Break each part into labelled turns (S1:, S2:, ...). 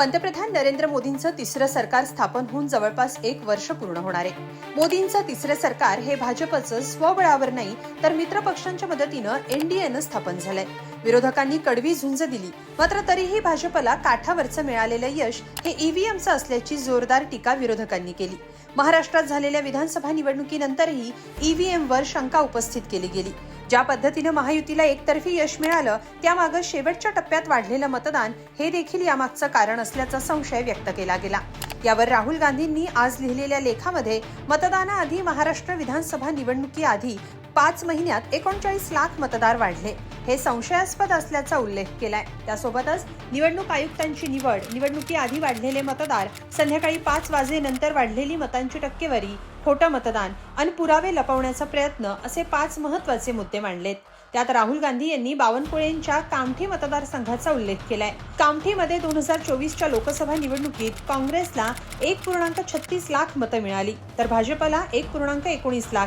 S1: पंतप्रधान नरेंद्र मोदींचं तिसरं सरकार स्थापन होऊन जवळपास एक वर्ष पूर्ण होणार आहे. मोदींचं तिसरं सरकार हे भाजपचं स्वबळावर नाही तर मित्रपक्षांच्या मदतीनं एनडीएनं स्थापन झालंय. विरोधकांनी कडवी झुंज दिली मात्र तरीही भाजपला काठावरचं मिळालेलं यश हे ईव्हीएमचं असल्याची जोरदार टीका विरोधकांनी केली. महाराष्ट्रात झालेल्या विधानसभा निवडणुकीनंतरही ईव्हीएमवर शंका उपस्थित केली गेली. ज्या पद्धतीनं महायुतीला एकतर्फी यश मिळालं त्यामागं शेवटच्या टप्प्यात वाढलेलं मतदान हे देखील यामागचं कारण असल्याचा संशय व्यक्त केला गेला. यावर राहुल गांधींनी आज लिहिलेल्या लेखामध्ये मतदानाआधी महाराष्ट्र विधानसभा निवडणुकीआधी पाच महिन्यात एकोणचाळीस लाख मतदार वाढले. हे संशयास्पद असल्याचा उल्लेख केलाय. त्यासोबतच निवडणूक आयुक्तांची निवड निवडणुकीआधी वाढलेले मतदार संध्याकाळी पाच वाजेनंतर वाढलेली मतांची टक्केवारी खोटं मतदान आणि पुरावे लपवण्याचा प्रयत्न असे पाच महत्त्वाचे मुद्दे मांडलेत. त्यात राहुल गांधी यांनी बावनकुळेंच्या कामठी मतदारसंघाचा उल्लेख केलाय. कामठीमध्ये दोन हजार चोवीसच्या लोकसभा निवडणुकीत काँग्रेसला एक पूर्णांक छत्तीस लाख मतं मिळाली तर भाजपला एक पूर्णांक एकोणीस लाख.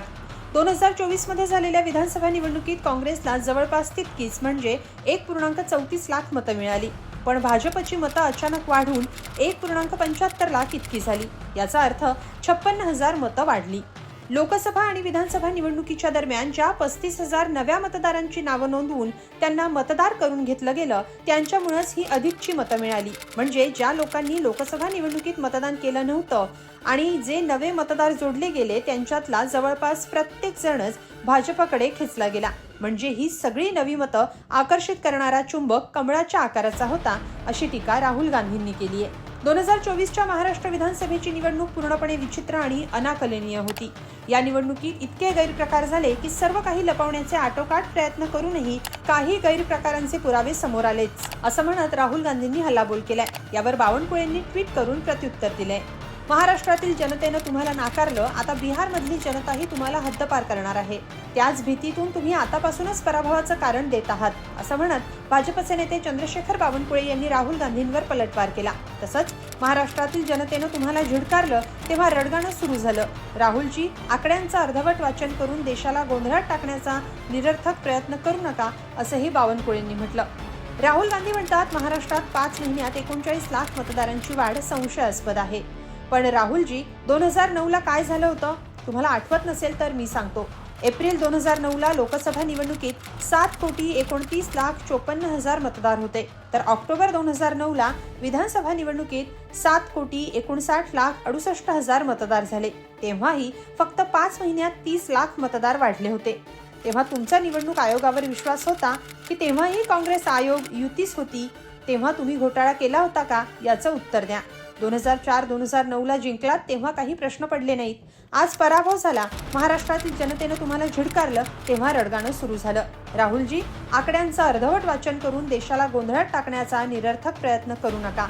S1: दोन हजार चोवीसमध्ये झालेल्या विधानसभा निवडणुकीत काँग्रेसला जवळपास तितकीच म्हणजे एक पूर्णांक चौतीस लाख मतं मिळाली. पण भाजपची मतं अचानक वाढून एक पूर्णांक पंच्याहत्तर लाख इतकी झाली. याचा अर्थ छप्पन्न हजार मतं वाढली. लोकसभा आणि विधानसभा निवडणुकीच्या दरम्यान ज्या पस्तीस हजार नव्या मतदारांची नावं नोंदवून त्यांना मतदार करून घेतलं गेलं त्यांच्यामुळेच ही अधिकची मतं मिळाली. म्हणजे ज्या लोकांनी लोकसभा निवडणुकीत मतदान केलं नव्हतं आणि जे नवे मतदार जोडले गेले त्यांच्यातला जवळपास प्रत्येक जणच भाजपकडे खेचला गेला. म्हणजे ही सगळी नवी मतं आकर्षित करणारा चुंबक कमळाच्या आकाराचा होता अशी टीका राहुल गांधींनी केली आहे दोन हजार चोवीसच्या महाराष्ट्र विधानसभेची निवडणूक पूर्णपणे विचित्र आणि अनाकलनीय होती. या निवडणुकीत इतके गैरप्रकार झाले की सर्व काही लपवण्याचे आटोकाट प्रयत्न करूनही काही गैरप्रकारांचे पुरावे समोर आलेच असं म्हणत राहुल गांधींनी हल्लाबोल केलाय. यावर बावनकुळेंनी ट्विट करून प्रत्युत्तर दिलंय. महाराष्ट्रातील जनतेनं तुम्हाला नाकारलं आता बिहारमधली जनताही तुम्हाला हद्दपार करणार आहे. त्याच भीतीतून तुम्ही आतापासूनच पराभवाचं कारण देत आहात असं म्हणत भाजपचे नेते चंद्रशेखर बावनकुळे यांनी राहुल गांधींवर पलटवार केला. तसंच महाराष्ट्रातील जनतेनं तुम्हाला झिडकारलं तेव्हा रडगाणं सुरू झालं. राहुलजी आकड्यांचं अर्धवट वाचन करून देशाला गोंधळात टाकण्याचा निरर्थक प्रयत्न करू नका असंही बावनकुळेंनी म्हटलं. राहुल गांधी म्हणतात महाराष्ट्रात पाच महिन्यात एकोणचाळीस लाख मतदारांची वाढ संशयास्पद आहे. पण राहुलजी दोन हजार नऊला काय झालं होतं? तुम्हाला आठवत नसेल तर मी सांगतो. एप्रिल दोन हजार नऊला लोकसभा निवडणुकीत सात कोटी एकोणतीस लाख चोपन्न हजार मतदार होते. तर ऑक्टोबर दोन हजार नऊला विधानसभा निवडणुकीत सात कोटी एकोणसाठ लाख अडुसष्ट हजार मतदार झाले. तेव्हाही फक्त पाच महिन्यात तीस लाख मतदार वाढले होते. तेव्हा तुमचा निवडणूक आयोगावर विश्वास होता की तेव्हाही काँग्रेस आयोग युतीच होती? तेव्हा तुम्ही घोटाळा केला होता का? याचं उत्तर द्या. दोन हजार चार दोन हजार नऊला जिंकलात तेव्हा काही प्रश्न पडले नाहीत. आज पराभव झाला. महाराष्ट्रातील जनतेनं तुम्हाला झिडकारलं तेव्हा रडगाणं सुरू झालं. राहुलजी आकड्यांचं अर्धवट वाचन करून देशाला गोंधळात टाकण्याचा निरर्थक प्रयत्न करू नका.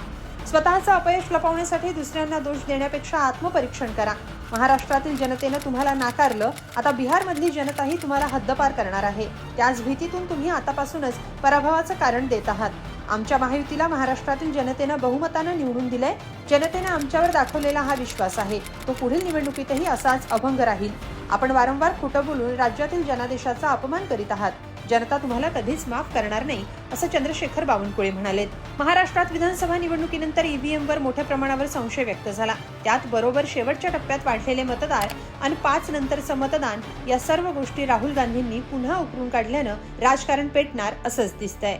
S1: स्वतःचं अपयश लपवण्यासाठी दुसऱ्यांना दोष देण्यापेक्षा आत्मपरीक्षण करा. महाराष्ट्रातील जनतेनं तुम्हाला नाकारलं आता बिहारमधली जनताही तुम्हाला हद्दपार करणार आहे. त्याच भीतीतून तुम्ही आतापासूनच पराभवाचं कारण देत आहात. आमच्या महायुतीला महाराष्ट्रातील जनतेनं बहुमतानं निवडून दिलंय. जनतेनं आमच्यावर दाखवलेला हा विश्वास आहे. तो पुढील निवडणुकीतही असाच अभंग राहील. आपण वारंवार खोटं बोलून राज्यातील जनादेशाचा अपमान करीत आहात. जनता तुम्हाला कधीच माफ करणार नाही असं चंद्रशेखर बावनकुळे म्हणाले महाराष्ट्रात विधानसभा निवडणुकीनंतर ईव्हीएम वर मोठ्या प्रमाणावर संशय व्यक्त झाला. त्यात बरोबर शेवटच्या टप्प्यात वाढलेले मतदार आणि पाच नंतरचं मतदान या सर्व गोष्टी राहुल गांधींनी पुन्हा उकरून काढल्यानं राजकारण पेटणार असंच दिसतंय.